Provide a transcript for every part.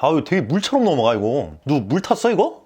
아 이거 되게 물처럼 넘어가 이거 누 물 탔어 이거?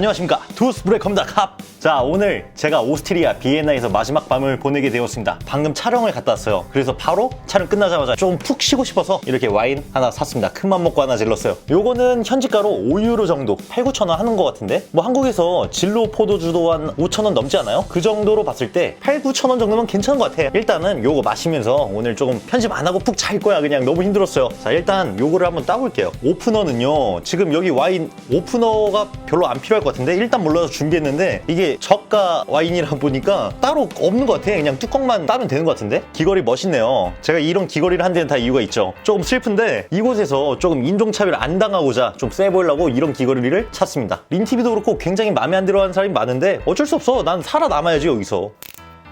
안녕하십니까. 두스 브레이커입니다 갑. 자 오늘 제가 오스트리아 비엔나에서 마지막 밤을 보내게 되었습니다. 방금 촬영을 갔다 왔어요. 그래서 바로 촬영 끝나자마자 좀 푹 쉬고 싶어서 이렇게 와인 하나 샀습니다. 큰 맘 먹고 하나 질렀어요. 요거는 현지가로 5유로 정도 8, 9천 원 하는 것 같은데? 뭐 한국에서 진로 포도주도 한 5천 원 넘지 않아요? 그 정도로 봤을 때 8, 9천 원 정도면 괜찮은 것 같아요. 일단은 요거 마시면서 오늘 조금 편집 안 하고 푹 잘 거야. 그냥 너무 힘들었어요. 자 일단 요거를 한번 따볼게요. 오프너는요 지금 여기 와인 오프너가 별로 안 필요할 것 같은데? 일단 몰라서 준비했는데 이게 저가 와인이라 보니까 따로 없는 것 같아. 그냥 뚜껑만 따면 되는 것 같은데? 귀걸이 멋있네요. 제가 이런 귀걸이를 한 데는 다 이유가 있죠. 조금 슬픈데 이곳에서 조금 인종차별 안 당하고자 좀 세 보이려고 이런 귀걸이를 샀습니다. 린티비도 그렇고 굉장히 마음에 안 들어하는 사람이 많은데 어쩔 수 없어. 난 살아남아야지 여기서.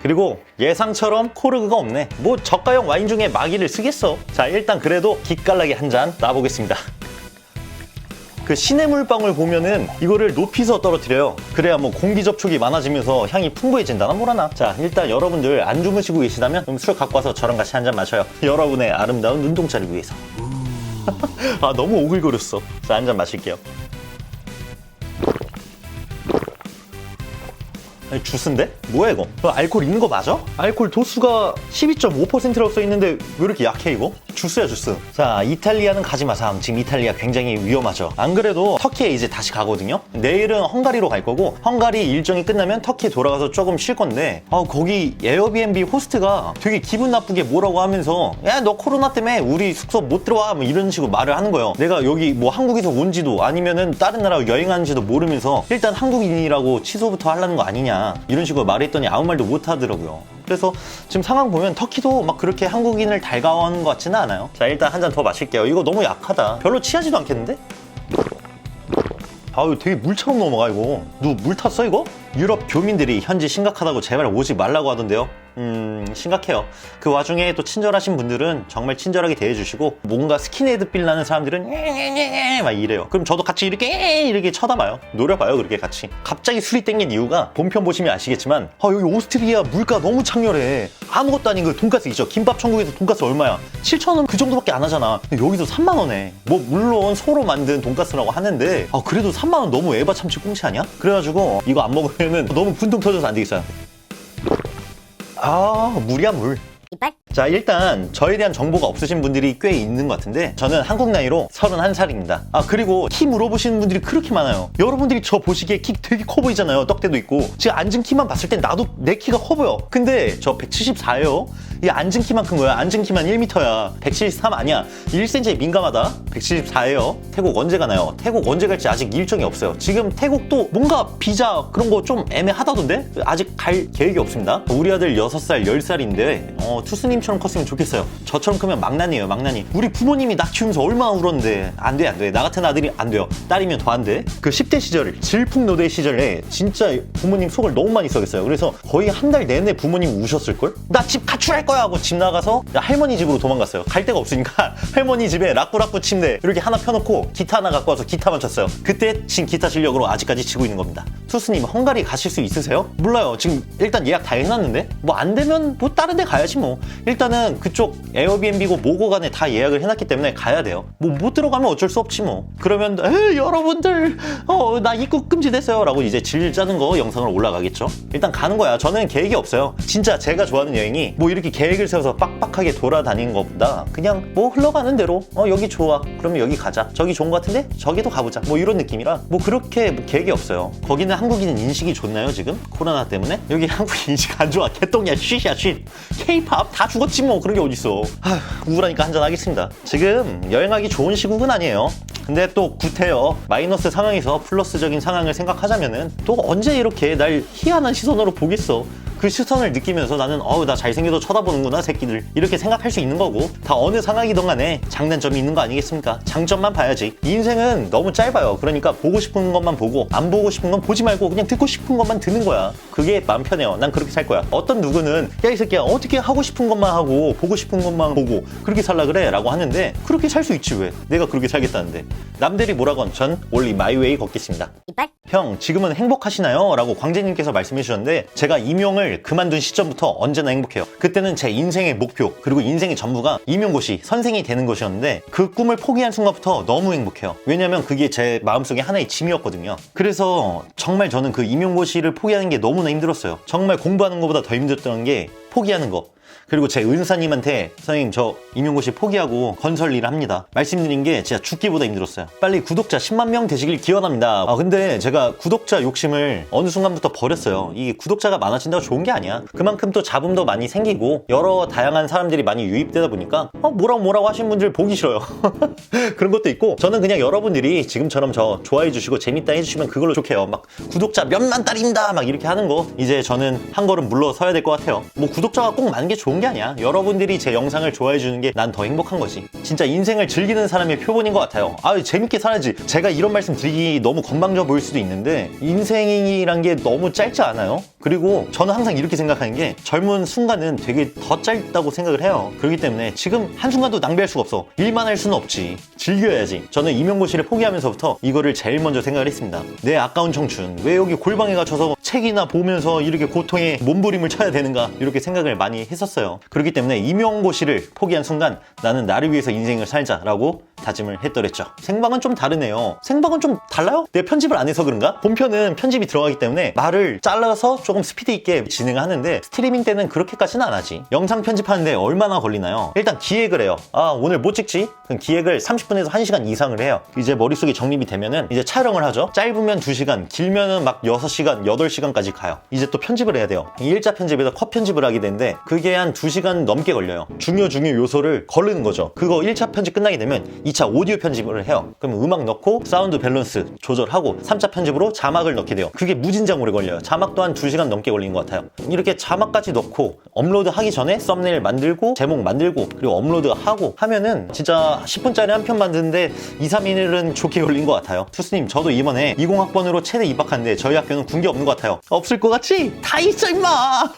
그리고 예상처럼 코르그가 없네. 뭐 저가형 와인 중에 마기를 쓰겠어. 자 일단 그래도 기깔나게 한잔 놔보겠습니다. 그 신의 물방울 보면은 이거를 높이서 떨어뜨려요. 그래야 뭐 공기 접촉이 많아지면서 향이 풍부해진다나 뭐라나. 자 일단 여러분들 안 주무시고 계시다면 그럼 술 갖고 와서 저랑 같이 한 잔 마셔요. 여러분의 아름다운 눈동자를 위해서. 아 너무 오글거렸어. 자 한 잔 마실게요. 아니, 주스인데? 뭐야 이거? 이거 알코올 있는 거 맞아? 알코올 도수가 12.5%라고 써 있는데 왜 이렇게 약해 이거? 주스야 주스. 자 이탈리아는 가지 마삼. 지금 이탈리아 굉장히 위험하죠. 안 그래도 터키에 이제 다시 가거든요. 내일은 헝가리로 갈 거고 헝가리 일정이 끝나면 터키에 돌아가서 조금 쉴 건데 아 거기 에어비앤비 호스트가 되게 기분 나쁘게 뭐라고 하면서 야 너 코로나 때문에 우리 숙소 못 들어와 뭐 이런 식으로 말을 하는 거예요. 내가 여기 뭐 한국에서 온지도 아니면은 다른 나라 여행하는지도 모르면서 일단 한국인이라고 취소부터 하려는 거 아니냐 이런 식으로 말했더니 아무 말도 못 하더라고요 그래서 지금 상황 보면 터키도 막 그렇게 한국인을 달가워하는 것 같지는 않아요 자 일단 한 잔 더 마실게요 이거 너무 약하다 별로 취하지도 않겠는데? 아유 되게 물처럼 넘어가 이거 누 물 탔어 이거? 유럽 교민들이 현지 심각하다고 제발 오지 말라고 하던데요. 음 심각해요. 그 와중에 또 친절하신 분들은 정말 친절하게 대해주시고 뭔가 스킨헤드 빌 나는 사람들은 막 이래요. 그럼 저도 같이 이렇게 이렇게 쳐다봐요. 노려봐요 그렇게 같이. 갑자기 술이 땡긴 이유가 본편 보시면 아시겠지만 아 여기 오스트리아 물가 너무 창렬해. 아무것도 아닌 그 돈가스 있죠? 김밥 천국에서 돈가스 얼마야? 7천원 그 정도밖에 안 하잖아. 여기도 3만원에. 뭐 물론 소로 만든 돈가스라고 하는데 아 그래도 3만원 너무 에바 참치 꽁치 아니야? 그래가지고 이거 안 먹으면 은 너무 분통 터져서 안 되겠어요. 아 물이야 물. 이빨 자 일단 저에 대한 정보가 없으신 분들이 꽤 있는 것 같은데 저는 한국 나이로 31살입니다. 아 그리고 키 물어보시는 분들이 그렇게 많아요. 여러분들이 저 보시기에 키 되게 커 보이잖아요. 떡대도 있고. 지금 앉은 키만 봤을 땐 나도 내 키가 커 보여. 근데 저 174예요. 이 앉은 키만 큰 거야. 앉은 키만 1m야. 173 아니야. 1cm에 민감하다. 174예요. 태국 언제 가나요? 태국 언제 갈지 아직 일정이 없어요. 지금 태국도 뭔가 비자 그런 거 좀 애매하다던데? 아직 갈 계획이 없습니다. 우리 아들 6살 10살인데 어, 투스님 처럼 컸으면 좋겠어요. 저처럼 크면 망나니예요 망나니. 우리 부모님이 나 키우면서 얼마나 울었는데. 안 돼 안 돼. 나 같은 아들이 안 돼요. 딸이면 더 안 돼 그 10대 시절 질풍노도의 시절에 진짜 부모님 속을 너무 많이 썩였어요. 그래서 거의 한 달 내내 부모님 우셨을걸? 나 집 가출할 거야 하고 집 나가서 할머니 집으로 도망갔어요. 갈 데가 없으니까 할머니 집에 라꾸라꾸 침대 이렇게 하나 펴놓고 기타 하나 갖고 와서 기타만 쳤어요. 그때 친 기타 실력으로 아직까지 치고 있는 겁니다. 투스님 헝가리 가실 수 있으세요? 몰라요. 지금 일단 예약 다 해놨는데? 뭐 안 되면 뭐 다른 데 가야지 뭐 일단은 그쪽 에어비앤비고 뭐고 간에 다 예약을 해놨기 때문에 가야 돼요. 뭐 못 들어가면 어쩔 수 없지 뭐. 그러면 에이 여러분들 어 나 입국 금지됐어요. 라고 이제 질 짜는 거 영상을 올라가겠죠? 일단 가는 거야. 저는 계획이 없어요. 진짜 제가 좋아하는 여행이 뭐 이렇게 계획을 세워서 빡빡하게 돌아다니는 것보다 그냥 뭐 흘러가는 대로 어 여기 좋아. 그러면 여기 가자. 저기 좋은 것 같은데? 저기도 가보자. 뭐 이런 느낌이라 뭐 그렇게 뭐 계획이 없어요. 거기는 한국인 인식이 좋나요 지금? 코로나 때문에? 여기 한국인 인식 안 좋아. 개똥이야. 쉿이야 쉿. 케이팝 다 죽었지 뭐 그런 게 어딨어. 아휴 우울하니까 한잔 하겠습니다. 지금 여행하기 좋은 시국은 아니에요. 근데 또 구태여 마이너스 상황에서 플러스적인 상황을 생각하자면은 또 언제 이렇게 날 희한한 시선으로 보겠어 그 시선을 느끼면서 나는 어우 나 잘생겨도 쳐다보는구나 새끼들 이렇게 생각할 수 있는 거고 다 어느 상황이든 간에 장단점이 있는 거 아니겠습니까 장점만 봐야지 인생은 너무 짧아요 그러니까 보고 싶은 것만 보고 안 보고 싶은 건 보지 말고 그냥 듣고 싶은 것만 듣는 거야 그게 마음 편해요. 난 그렇게 살 거야. 어떤 누구는 야 이 새끼야 어떻게 하고 싶은 것만 하고 보고 싶은 것만 보고 그렇게 살라 그래 라고 하는데 그렇게 살 수 있지 왜? 내가 그렇게 살겠다는데 남들이 뭐라건 전 올리 마이웨이 걷겠습니다. 이빨 형 지금은 행복하시나요? 라고 광재님께서 말씀해 주셨는데 제가 임용을 그만둔 시점부터 언제나 행복해요. 그때는 제 인생의 목표 그리고 인생의 전부가 임용고시 선생이 되는 것이었는데 그 꿈을 포기한 순간부터 너무 행복해요. 왜냐면 그게 제 마음속에 하나의 짐이었거든요. 그래서 정말 저는 그 임용고시를 포기하는 게 너무나 힘들었어요. 정말 공부하는 것보다 더 힘들었던 게 포기하는 거 그리고 제 은사님한테 선생님 저 임용고시 포기하고 건설 일을 합니다. 말씀드린 게 진짜 죽기보다 힘들었어요. 빨리 구독자 10만 명 되시길 기원합니다. 아 근데 제가 구독자 욕심을 어느 순간부터 버렸어요. 이게 구독자가 많아진다고 좋은 게 아니야. 그만큼 또 잡음도 많이 생기고 여러 다양한 사람들이 많이 유입되다 보니까 어, 뭐라고 뭐라고 하시는 분들 보기 싫어요. 그런 것도 있고 저는 그냥 여러분들이 지금처럼 저 좋아해 주시고 재밌다 해주시면 그걸로 좋게요. 막 구독자 몇만 달입니다 막 이렇게 하는 거 이제 저는 한 걸음 물러서야 될 것 같아요. 뭐 구독자가 꼭 많은 게 좋은 게 아니야. 여러분들이 제 영상을 좋아해 주는 게 난 더 행복한 거지. 진짜 인생을 즐기는 사람의 표본인 것 같아요. 아 재밌게 살아야지. 제가 이런 말씀 드리기 너무 건방져 보일 수도 있는데 인생이란 게 너무 짧지 않아요? 그리고 저는 항상 이렇게 생각하는 게 젊은 순간은 되게 더 짧다고 생각을 해요. 그렇기 때문에 지금 한순간도 낭비할 수가 없어. 일만 할 수는 없지. 즐겨야지. 저는 임용고시를 포기하면서부터 이거를 제일 먼저 생각을 했습니다. 내 아까운 청춘. 왜 여기 골방에 갇혀서 책이나 보면서 이렇게 고통에 몸부림을 쳐야 되는가. 이렇게 생각을 많이 했었어요. 그렇기 때문에 임용고시를 포기한 순간 나는 나를 위해서 인생을 살자라고 다짐을 했더랬죠. 생방은 좀 다르네요. 생방은 좀 달라요? 내가 편집을 안 해서 그런가? 본편은 편집이 들어가기 때문에 말을 잘라서 조금 스피드 있게 진행을 하는데 스트리밍 때는 그렇게까지는 안 하지. 영상 편집하는데 얼마나 걸리나요? 일단 기획을 해요. 아, 오늘 못 찍지? 그럼 기획을 30분에서 1시간 이상을 해요. 이제 머릿속에 정립이 되면은 이제 촬영을 하죠. 짧으면 2시간, 길면은 막 6시간, 8시간까지 가요. 이제 또 편집을 해야 돼요. 일자 편집에서 컷 편집을 하게 되는데 그게 한 2시간 넘게 걸려요. 중요 중요 요소를 거르는 거죠. 그거 1차 편집 끝나게 되면 2차 오디오 편집을 해요. 그럼 음악 넣고 사운드 밸런스 조절하고 3차 편집으로 자막을 넣게 돼요. 그게 무진장 오래 걸려요. 자막도 한 2시간 넘게 걸린 것 같아요. 이렇게 자막까지 넣고 업로드 하기 전에 썸네일 만들고 제목 만들고 그리고 업로드 하고 하면은 진짜 10분짜리 한 편 만드는데 2, 3일은 좋게 걸린 것 같아요. 투스님 저도 이번에 20학번으로 체대 입학하는데 저희 학교는 군게 없는 것 같아요. 없을 것 같지? 다 있어 임마!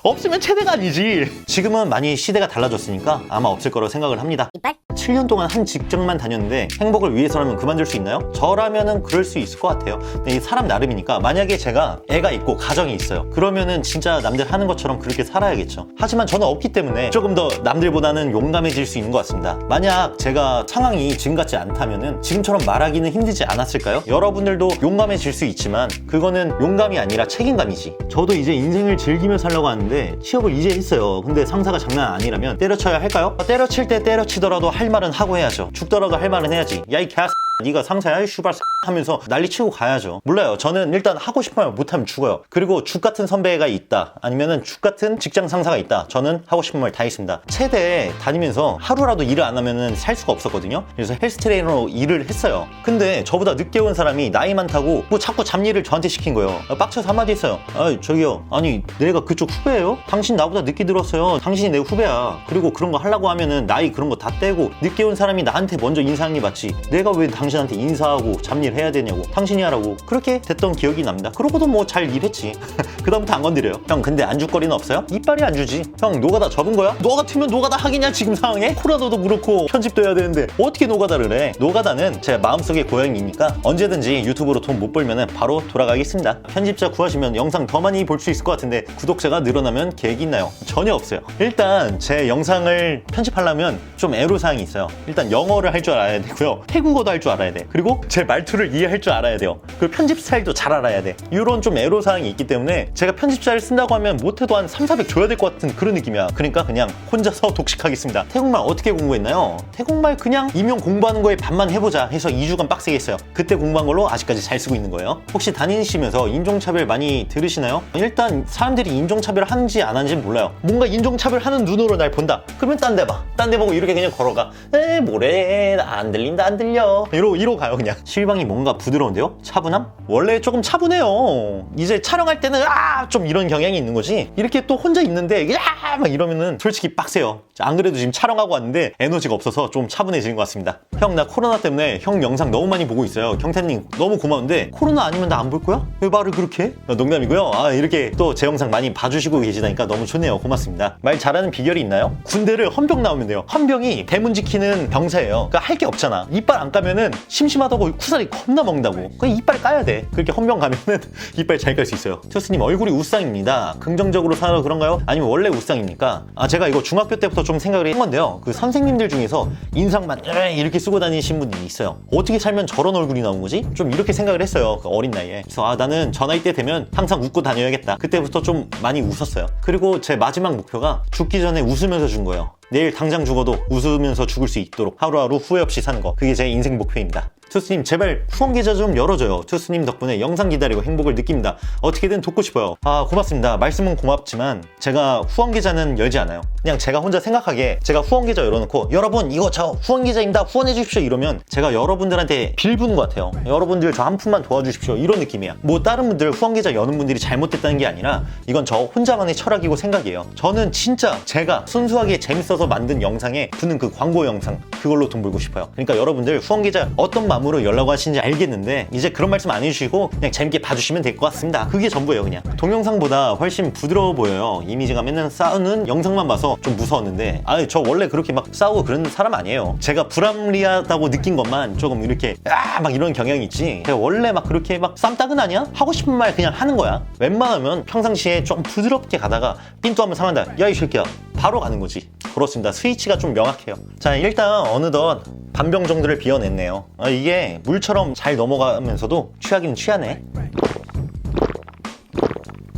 없으면 체대가 아니지. 지금은 많이 시대가 달라졌으니까 아마 없을 거라고 생각을 합니다. 이빨 7년 동안 한 직장만 다녔는데 행복을 위해서라면 그만둘 수 있나요? 저라면은 그럴 수 있을 것 같아요. 근데 이 사람 나름이니까 만약에 제가 애가 있고 가정이 있어요. 그러면은 진짜 남들 하는 것처럼 그렇게 살아야겠죠. 하지만 저는 없기 때문에 조금 더 남들보다는 용감해질 수 있는 것 같습니다. 만약 제가 상황이 지금 같지 않다면은 지금처럼 말하기는 힘들지 않았을까요? 여러분들도 용감해질 수 있지만 그거는 용감이 아니라 책임감이지. 저도 이제 인생을 즐기며 살려고 하는데 취업을 이제 했어요. 근데 상사가 장난 아니라면 때려쳐야 할까요? 때려칠 때 때려치더라도 할 말은 하고 해야죠. 죽더라도 할 말은 해야지. 야 이 개. 네가 상사야 이 슈발 하면서 난리치고 가야죠. 몰라요. 저는 일단 하고 싶으면 못하면 죽어요. 그리고 죽 같은 선배가 있다. 아니면은 죽 같은 직장 상사가 있다. 저는 하고 싶은 말다 있습니다. 체대 다니면서 하루라도 일을 안 하면은 살 수가 없었거든요. 그래서 헬스 트레이너로 일을 했어요. 근데 저보다 늦게 온 사람이 나이 많다고 뭐 자꾸 잡일을 저한테 시킨 거예요. 아, 빡쳐서 한마디 했어요. 아 저기요. 아니 내가 그쪽 후배예요? 당신 나보다 늦게 들었어요. 당신이 내 후배야. 그리고 그런 거 하려고 하면은 나이 그런 거 다 떼고 늦게 온 사람이 나한테 먼저 인사하는 게 맞지. 내가 왜 당신 한테 인사하고 잡일 해야 되냐고. 당신이 하라고. 그렇게 됐던 기억이 납니다. 그러고도 뭐잘 일했지. 그다음부터 안 건드려요. 형 근데 안주거리는 없어요? 이빨이 안 주지. 형 노가다 접은 거야? 너 같으면 노가다 하겠냐 지금 상황에? 코라도도 그렇고 편집도 해야 되는데 어떻게 노가다를 해? 노가다는 제 마음속의 고양이니까 언제든지 유튜브로 돈 못 벌면은 바로 돌아가겠습니다. 편집자 구하시면 영상 더 많이 볼 수 있을 것 같은데 구독자가 늘어나면 계획이 있나요? 전혀 없어요. 일단 제 영상을 편집하려면 좀 애로사항이 있어요. 일단 영어를 할 줄 알아야 되고요. 태국어도 할 줄 알아야 돼. 그리고 제 말투를 이해할 줄 알아야 돼요. 그리고 편집 스타일도 잘 알아야 돼. 이런 좀 애로사항이 있기 때문에 제가 편집자를 쓴다고 하면 못해도 한 3, 400 줘야 될 것 같은 그런 느낌이야. 그러니까 그냥 혼자서 독식하겠습니다. 태국말 어떻게 공부했나요? 태국말 그냥 임용 공부하는 거에 반만 해보자 해서 2주간 빡세게 했어요. 그때 공부한 걸로 아직까지 잘 쓰고 있는 거예요. 혹시 다니시면서 인종차별 많이 들으시나요? 일단 사람들이 인종차별 하는지 안 하는지 몰라요. 뭔가 인종차별 하는 눈으로 날 본다. 그러면 딴 데 봐. 딴 데 보고 이렇게 그냥 걸어가. 에 뭐래 나안 들린다 안 들려. 이러고 이로 이로 가요 그냥. 실방이 뭔가 부드러운데요? 차분함? 원래 조금 차분해요. 이제 촬영할 때는 아 좀 이런 경향이 있는 거지. 이렇게 또 혼자 있는데 야 막 이러면은 솔직히 빡세요. 안 그래도 지금 촬영하고 왔는데 에너지가 없어서 좀 차분해지는 것 같습니다. 형 나 코로나 때문에 형 영상 너무 많이 보고 있어요. 경태님 너무 고마운데 코로나 아니면 나 안 볼 거야? 왜 말을 그렇게 해? 아, 농담이고요. 아 이렇게 또 제 영상 많이 봐주시고 계시다니까 너무 좋네요. 고맙습니다. 말 잘하는 비결이 있나요? 군대를 헌병 나오면 돼요. 헌병이 대문 지키는 병사예요. 그러니까 할 게 없잖아. 이빨 안 까면은 심심하다고 쿠사리 겁나 먹는다고. 그냥 이빨 까야 돼. 그렇게 헌병 가면은 이빨 잘 깔 수 있어요. 투스님 얼굴이 우상입니다. 긍정적으로 살아 그런가요? 아니면 원래 우상입니까? 아 제가 이거 중학교 때부터 좀 생각을 한 건데요. 그 선생님들 중에서 인상만 이렇게 쓰고 다니신 분들이 있어요. 어떻게 살면 저런 얼굴이 나온 거지? 좀 이렇게 생각을 했어요 그 어린 나이에. 그래서 아 나는 저 나이 때 되면 항상 웃고 다녀야겠다. 그때부터 좀 많이 웃었어요. 그리고 제 마지막 목표가 죽기 전에 웃으면서 준 거예요 내일 당장 죽어도 웃으면서 죽을 수 있도록 하루하루 후회 없이 사는 거. 그게 제 인생 목표입니다 투스님 제발 후원 계좌 좀 열어줘요. 투스님 덕분에 영상 기다리고 행복을 느낍니다. 어떻게든 돕고 싶어요. 아 고맙습니다. 말씀은 고맙지만 제가 후원 계좌는 열지 않아요. 그냥 제가 혼자 생각하기에 제가 후원 계좌 열어놓고 여러분 이거 저 후원 계좌입니다. 후원해 주십시오. 이러면 제가 여러분들한테 빌부는 것 같아요 여러분들 저 한 푼만 도와주십시오. 이런 느낌이야 뭐 다른 분들 후원 계좌 여는 분들이 잘못됐다는 게 아니라 이건 저 혼자만의 철학이고 생각이에요. 저는 진짜 제가 순수하게 재밌어서 만든 영상에 붙는 그 광고 영상 그걸로 돈 벌고 싶어요. 그러니까 여러분들 후원 계좌 어떤 마음 으로 연락 하시는지 알겠는데 이제 그런 말씀 안 해주시고 그냥 재밌게 봐주시면 될 것 같습니다. 그게 전부예요 그냥. 동영상보다 훨씬 부드러워 보여요. 이미지가 맨날 싸우는 영상만 봐서 좀 무서웠는데. 아니 저 원래 그렇게 막 싸우고 그런 사람 아니에요. 제가 불합리하다고 느낀 것만 조금 이렇게 아막 이런 경향이 있지. 제가 원래 막 그렇게 막 쌈딱은 아니야? 하고 싶은 말 그냥 하는 거야. 웬만하면 평상시에 좀 부드럽게 가다가 삔또 한번 상한다. 야 이 새끼야 바로 가는 거지. 그렇습니다. 스위치가 좀 명확해요. 자 일단 어느덧 반병 정도를 비워냈네요. 아, 이게 물처럼 잘 넘어가면서도 취하기는 취하네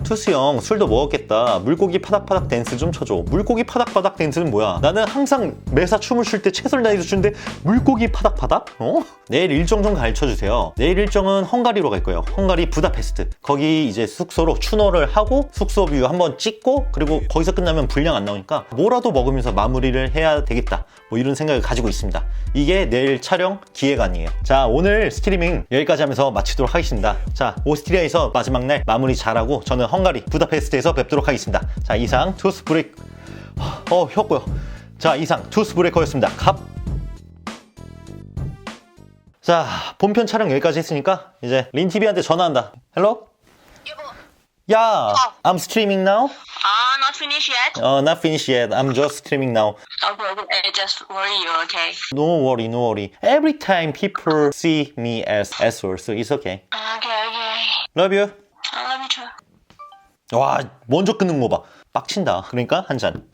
투스형 술도 먹었겠다. 물고기 파닥파닥 댄스 좀 쳐줘. 물고기 파닥파닥 댄스는 뭐야? 나는 항상 매사 춤을 출 때 최선을 다해서 추는데 물고기 파닥파닥? 어? 내일 일정 좀 가르쳐주세요. 내일 일정은 헝가리로 갈 거예요. 헝가리 부다페스트. 거기 이제 숙소로 추노를 하고 숙소 뷰 한번 찍고 그리고 거기서 끝나면 분량 안 나오니까 뭐라도 먹으면서 마무리를 해야 되겠다. 뭐 이런 생각을 가지고 있습니다. 이게 내일 촬영 기획안이에요. 자 오늘 스트리밍 여기까지 하면서 마치도록 하겠습니다. 자 오스트리아에서 마지막 날 마무리 잘하고 저는 헝가리 부다페스트에서 뵙도록 하겠습니다 자 이상 투스 브레이크 어 혔고요 자 이상 투스 브레이커였습니다 갑 자, 본편 촬영 여기까지 했으니까 이제 린TV한테 전화한다. 헬로? 여보, 야, I'm streaming now. ah, not finished yet. Uh, not finished yet. I'm just streaming now. Okay, okay, just worry you, okay? No worry, no worry. Every time people see me as asshole, so it's okay. Okay, okay. Love you. I love you too. 와, 먼저 끊는 거 봐. 빡친다. 그러니까 한 잔.